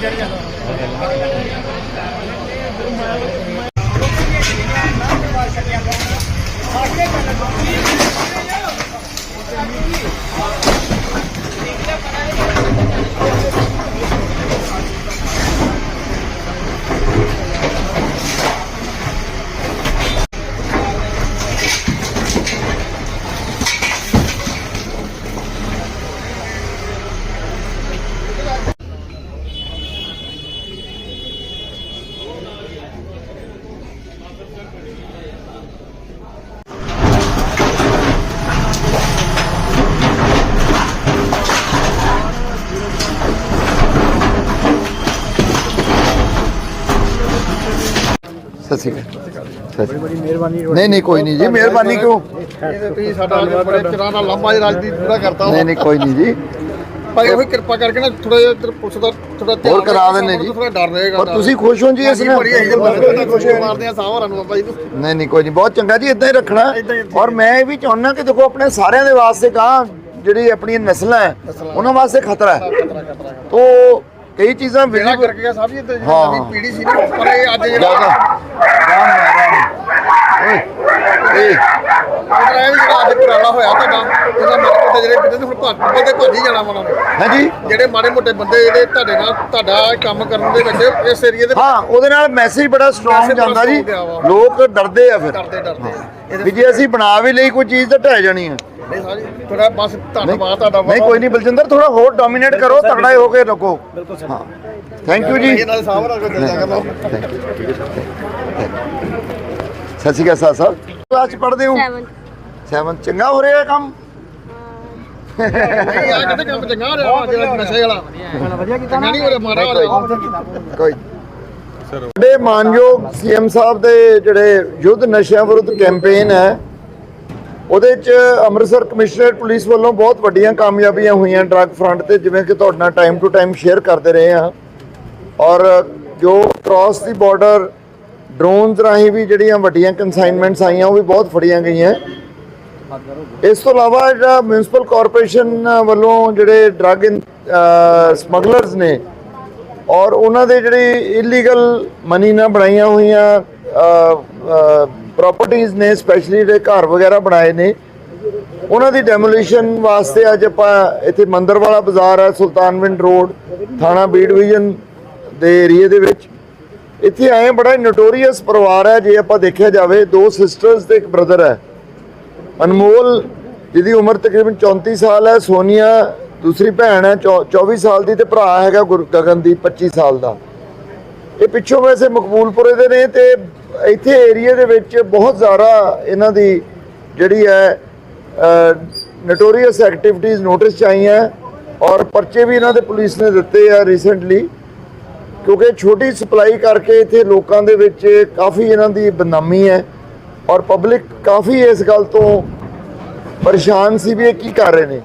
ਸਾਡੇ ਕੋਲ ਸਤਿ ਸ਼੍ਰੀ ਅਕਾਲ। ਬੜੀ ਮਿਹਰਬਾਨੀ ਨਹੀਂ ਨਹੀਂ ਕੋਈ ਨਹੀਂ ਜੀ ਮਿਹਰਬਾਨੀ ਕਿਉਂ? ਤੁਸੀਂ ਸਾਡਾ ਬੜੇ ਚਿਰਾਂ ਦਾ ਲੰਬਾ ਜਿਹਾ ਰਾਜਨੀਤੀ ਪੂਰਾ ਕਰਤਾ ਨਹੀਂ ਨਹੀਂ ਕੋਈ ਨਹੀਂ ਜੀ। ਭਾਈ ਉਹ ਕਿਰਪਾ ਕਰਕੇ ਨਾ ਥੋੜਾ ਜਿਹਾ ਇੱਧਰ ਪੁਲਿਸ ਦਾ ਥੋੜਾ ਹੋਰ ਕਰਾ ਦਿੰਦੇ ਜੀ। ਥੋੜਾ ਡਰ ਰਹੇਗਾ ਪਰ ਤੁਸੀਂ ਖੁਸ਼ ਹੋ ਜੀ ਇਸ ਅਸੀਂ ਨਾਲ? ਬੜੀ ਅਸੀਂ ਬੰਦੇ ਖੁਸ਼ ਮਾਰਦੇ ਆ ਸਾਹਮਣੇ ਨੂੰ ਬਾਬਾ ਜੀ ਨੂੰ ਨਹੀਂ ਨਹੀਂ ਕੋਈ ਨਹੀਂ ਬਹੁਤ ਚੰਗਾ ਜੀ ਇਦਾਂ ਹੀ ਰੱਖਣਾ। ਔਰ ਮੈਂ ਇਹ ਵੀ ਚਾਹੁੰਦਾ ਕਿ ਦੇਖੋ ਆਪਣੇ ਸਾਰਿਆਂ ਦੇ ਵਾਸਤੇ ਕਹਾਂ ਜਿਹੜੀ ਆਪਣੀਆਂ ਨਸਲਾਂ ਹੈ ਉਹਨਾਂ ਵਾਸਤੇ ਖਤਰਾ ਹੈ। ਖਤਰਾ ਖਤਰਾ। ਤੋ ਕਈ ਚੀਜ਼ਾਂ ਵਿਜ਼ਿਬਲ ਕਰ ਗਿਆ ਸਾਹਿਬ ਜੀ ਤੇ ਹਾਂ। ਨਵੀਂ ਪੀੜ੍ਹੀ ਸੀ ਨਾ ਪਰ ਇਹ ਅੱਜ ਜਿਹੜਾ ਓਏ ਏ ਉਹਦਾ ਇਹ ਵੀ ਜਿਹੜਾ ਅੱਜ ਪੁਰਾਣਾ ਹੋਇਆ ਤੁਹਾਡਾ ਇਹਦਾ ਮਾੜੇ ਮੋਟੇ ਜਿਹੜੇ ਬੰਦੇ ਹੁਣ ਭੱਜ ਬੰਦੇ ਭੱਜ ਹੀ ਜਾਣਾ ਮਨਾਂ ਨੂੰ। ਹਾਂਜੀ। ਜਿਹੜੇ ਮਾੜੇ ਮੋਟੇ ਬੰਦੇ ਜਿਹੜੇ ਤੁਹਾਡੇ ਨਾਲ ਤੁਹਾਡਾ ਕੰਮ ਕਰਨ ਦੇ ਵਿੱਚ ਇਸ ਏਰੀਏ ਦੇ ਹਾਂ ਉਹਦੇ ਨਾਲ ਮੈਸੇਜ ਬੜਾ ਸਟਰੋਂਗ ਜਾਂਦਾ ਜੀ। ਲੋਕ ਡਰਦੇ ਆ ਫਿਰ। ਡਰਦੇ ਡਰਦੇ। ਵੀ ਜੇ ਅਸੀਂ ਬਣਾ ਵੀ ਲਈ ਕੋਈ ਚੀਜ਼ ਤਾਂ ਢਹਿ ਜਾਣੀ ਆ। ਨਹੀਂ ਸਾਰੀ ਥੋੜਾ ਬਸ ਧੰਨਵਾਦ ਤੁਹਾਡਾ ਨਹੀਂ ਕੋਈ ਨਹੀਂ ਬਲਜਿੰਦਰ ਥੋੜਾ ਹੋਰ ਡੋਮੀਨੇਟ ਕਰੋ ਤਗੜਾ ਹੋ ਕੇ ਰੱਖੋ ਬਿਲਕੁਲ ਸਰ। ਹਾਂ। ਥੈਂਕ ਯੂ ਜੀ। ਇਹ ਨਾਲ ਸਾਹਮਣੇ ਰੱਖ ਦਿਆ ਕਰੋ। ਸਤਿ ਸ਼੍ਰੀ ਅਕਾਲ ਸਾਹਿਬ ਸਾਹਿਬ ਕਲਾਸ ਚ ਪੜ੍ਹਦੇ ਹੋ? 7 7 ਚੰਗਾ ਹੋ ਰਿਹਾ ਕੰਮ? ਕੋਈ ਸਾਡੇ ਮਾਨਯੋਗ ਸੀਐਮ ਸਾਹਿਬ ਦੇ ਜਿਹੜੇ ਯੁੱਧ ਨਸ਼ਿਆਂ ਵਿਰੁੱਧ ਕੈਂਪੇਨ ਹੈ ਉਹਦੇ ਚ ਅੰਮ੍ਰਿਤਸਰ ਕਮਿਸ਼ਨਰੇਟ ਪੁਲਿਸ ਵੱਲੋਂ ਬਹੁਤ ਵੱਡੀਆਂ ਕਾਮਯਾਬੀਆਂ ਹੋਈਆਂ ਡਰੱਗ ਫਰੰਟ ਤੇ ਜਿਵੇਂ ਕਿ ਤੁਹਾਡੇ ਨਾਲ ਟਾਈਮ ਟੂ ਟਾਈਮ ਸ਼ੇਅਰ ਕਰਦੇ ਰਹੇ ਹਾਂ। ਔਰ ਜੋ ਕ੍ਰਾਸ ਦੀ ਬਾਰਡਰ ਡਰੋਨਸ ਰਾਹੀਂ ਵੀ ਜਿਹੜੀਆਂ ਵੱਡੀਆਂ ਕਨਸਾਈਨਮੈਂਟਸ ਆਈਆਂ, ਉਹ ਵੀ ਬਹੁਤ ਫੜੀਆਂ ਗਈਆਂ। ਇਸ ਤੋਂ ਇਲਾਵਾ ਜਿਹੜਾ ਮਿਊਨਿਸਪਲ ਕਾਰਪੋਰੇਸ਼ਨ ਵੱਲੋਂ ਜਿਹੜੇ ਡਰੱਗ ਸਮਗਲਰਸ ਨੇ, ਔਰ ਉਹਨਾਂ ਦੇ ਜਿਹੜੀ ਇਲੀਗਲ ਮਨੀ ਨਾਲ ਬਣਾਈਆਂ ਹੋਈਆਂ ਪ੍ਰਾਪਰਟੀਆਂ ਨੇ ਸਪੈਸ਼ਲੀ ਜਿਹੜੇ ਘਰ ਵਗੈਰਾ ਬਣਾਏ ਨੇ, ਉਹਨਾਂ ਦੀ ਡੈਮੋਲੀਸ਼ਨ ਵਾਸਤੇ ਅੱਜ ਆਪਾਂ ਇੱਥੇ ਮੰਦਰ ਵਾਲਾ ਬਾਜ਼ਾਰ ਹੈ, ਸੁਲਤਾਨਵਿੰਡ ਰੋਡ, ਥਾਣਾ ਬੀ ਡਿਵੀਜ਼ਨ ਦੇ ਏਰੀਏ ਦੇ ਵਿੱਚ। ਇੱਥੇ ਆਏ ਬੜਾ ਨੋਟੋਰੀਅਸ ਪਰਿਵਾਰ ਹੈ, ਜੇ ਆਪਾਂ ਦੇਖਿਆ ਜਾਵੇ, ਦੋ ਸਿਸਟਰਸ ਤੇ ਇੱਕ ਬ੍ਰਦਰ ਹੈ। ਅਨਮੋਲ, ਜਿਹਦੀ ਉਮਰ ਤਕਰੀਬਨ 34 ਸਾਲ ਹੈ, ਸੋਨੀਆ, ਦੂਸਰੀ ਭੈਣ ਹੈ, ਚੌ- 24 ਸਾਲ ਦੀ ਤੇ ਭਰਾ ਹੈਗਾ ਗੁਰ- ਗਗਨਦੀਪ 25 ਸਾਲ ਦਾ। ਇਹ ਪਿੱਛੋਂ ਵੈਸੇ ਮਕਬੂਲਪੁਰੇ ਦੇ ਨੇ ਤੇ ਇੱਥੇ ਏਰੀਆ ਦੇ ਵਿੱਚ ਬਹੁਤ ਜ਼ਿਆਦਾ ਇਹਨਾਂ ਦੀ ਜਿਹੜੀ ਹੈ ਨਟੋਰੀਅਸ ਐਕਟੀਵਿਟੀਜ਼ ਨੋਟਿਸ ਚ ਆਈਆਂ। ਔਰ ਪਰਚੇ ਵੀ ਇਹਨਾਂ ਦੇ ਪੁਲਿਸ ਨੇ ਦਿੱਤੇ ਆ ਰੀਸੈਂਟਲੀ ਕਿਉਂਕਿ ਛੋਟੀ ਸਪਲਾਈ ਕਰਕੇ ਇੱਥੇ ਲੋਕਾਂ ਦੇ ਵਿੱਚ ਕਾਫੀ ਇਹਨਾਂ ਦੀ ਬਦਨਾਮੀ ਹੈ ਔਰ ਪਬਲਿਕ ਕਾਫੀ ਇਸ ਗੱਲ ਤੋਂ ਪਰੇਸ਼ਾਨ ਸੀ ਵੀ ਇਹ ਕੀ ਕਰ ਰਹੇ ਨੇ।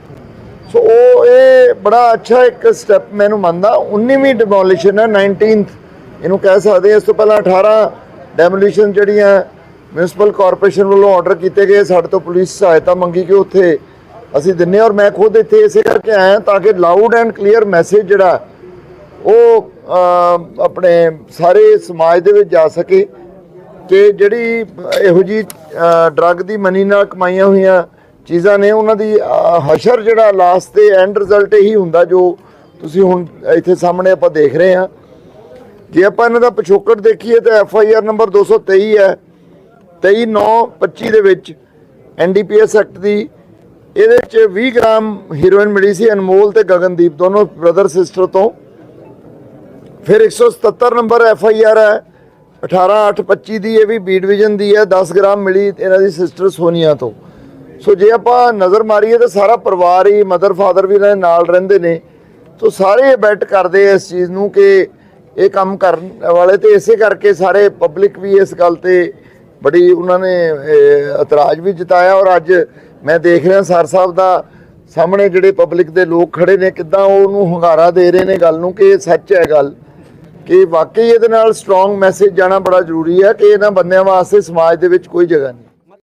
ਸੋ ਉਹ ਇਹ ਬੜਾ ਅੱਛਾ ਇੱਕ ਸਟੈਪ ਮੈਨੂੰ ਮੰਨਦਾ। 19ਵੀਂ ਡਿਮੋਲੀਸ਼ਨ ਹੈ 19th ਇਹਨੂੰ ਕਹਿ ਸਕਦੇ ਹਾਂ। ਇਸ ਤੋਂ ਪਹਿਲਾਂ 18 ਡੈਮੋਲੀਸ਼ਨ ਜਿਹੜੀਆਂ ਮਿਊਨਿਸਪਲ ਕਾਰਪੋਰੇਸ਼ਨ ਵੱਲੋਂ ਆਰਡਰ ਕੀਤੇ ਗਏ, ਸਾਡੇ ਤੋਂ ਪੁਲਿਸ ਸਹਾਇਤਾ ਮੰਗੀ ਕਿ ਉੱਥੇ ਅਸੀਂ ਦਿੰਨੇ ਹਾਂ। ਔਰ ਮੈਂ ਖੁਦ ਇੱਥੇ ਇਸੇ ਕਰਕੇ ਆਇਆ ਤਾਂ ਕਿ ਲਾਊਡ ਐਂਡ ਕਲੀਅਰ ਮੈਸੇਜ ਜਿਹੜਾ ਉਹ ਆਪਣੇ ਸਾਰੇ ਸਮਾਜ ਦੇ ਵਿੱਚ ਜਾ ਸਕੇ ਕਿ ਜਿਹੜੀ ਇਹੋ ਜੀ ਡਰੱਗ ਦੀ ਮਨੀ ਨਾਲ ਕਮਾਈਆਂ ਹੋਈਆਂ ਚੀਜ਼ਾਂ ਨੇ, ਉਹਨਾਂ ਦੀ ਹਸ਼ਰ ਜਿਹੜਾ ਲਾਸਟ ਤੇ ਐਂਡ ਰਿਜ਼ਲਟ ਇਹੀ ਹੁੰਦਾ ਜੋ ਤੁਸੀਂ ਹੁਣ ਇੱਥੇ ਸਾਹਮਣੇ ਆਪਾਂ ਦੇਖ ਰਹੇ ਹਾਂ। ਜੇ ਆਪਾਂ ਇਹਨਾਂ ਦਾ ਪਿਛੋਕੜ ਦੇਖੀਏ ਤਾਂ ਐਫ ਆਈ ਆਰ ਨੰਬਰ 223 ਹੈ। 23925 ਦੇ ਵਿੱਚ ਐਨਡੀਪੀਐਸ ਐਕਟ ਦੀ ਇਹਦੇ ਵਿੱਚ 20 ਗ੍ਰਾਮ ਹੀਰੋਇਨ ਮਿਲੀ ਸੀ ਅਨਮੋਲ ਤੇ ਗਗਨਦੀਪ, ਦੋਨੋਂ ਬ੍ਰਦਰ ਸਿਸਟਰ ਤੋਂ। ਫਿਰ 177 ਨੰਬਰ ਐਫ ਆਈ ਆਰ ਹੈ। 18825 ਦੀ ਇਹ ਵੀ ਬੀ ਡਿਵੀਜ਼ਨ ਦੀ ਹੈ। 10 ਗ੍ਰਾਮ ਮਿਲੀ ਇਹਨਾਂ ਦੀ ਸਿਸਟਰ ਸੋਨੀਆ ਤੋਂ। ਸੋ ਜੇ ਆਪਾਂ ਨਜ਼ਰ ਮਾਰੀਏ ਤਾਂ ਸਾਰਾ ਪਰਿਵਾਰ ਹੀ ਮਦਰ ਫਾਦਰ ਵੀ ਇਹਨਾਂ ਦੇ ਨਾਲ ਰਹਿੰਦੇ ਨੇ। ਸੋ ਸਾਰੇ ਬੈਟ ਕਰਦੇ ਆ ਇਸ ਚੀਜ਼ ਨੂੰ ਕਿ ਇਹ ਕੰਮ ਕਰਨ ਵਾਲੇ ਤੇ ਇਸੇ ਕਰਕੇ ਸਾਰੇ ਪਬਲਿਕ ਵੀ ਇਸ ਗੱਲ ਤੇ ਬੜੀ ਉਹਨਾਂ ਨੇ ਇਤਰਾਜ਼ ਵੀ ਜਤਾਇਆ। ਔਰ ਅੱਜ ਮੈਂ ਦੇਖ ਰਿਹਾ ਸਰ ਸਾਹਿਬ ਦਾ ਸਾਹਮਣੇ ਜਿਹੜੇ ਪਬਲਿਕ ਦੇ ਲੋਕ ਖੜੇ ਨੇ, ਕਿੱਦਾਂ ਉਹਨੂੰ ਹੁੰਗਾਰਾ ਦੇ ਰਹੇ ਨੇ ਗੱਲ ਨੂੰ ਕਿ ਇਹ ਸੱਚ ਹੈ ਗੱਲ। ਕਿ ਵਾਕਈ ਇਹਦੇ ਨਾਲ ਸਟਰੋਂਗ ਮੈਸੇਜ ਜਾਣਾ ਬੜਾ ਜ਼ਰੂਰੀ ਹੈ ਕਿ ਇਹਨਾਂ ਬੰਦਿਆਂ ਵਾਸਤੇ ਸਮਾਜ ਦੇ ਵਿੱਚ ਕੋਈ ਜਗ੍ਹਾ ਨਹੀਂ।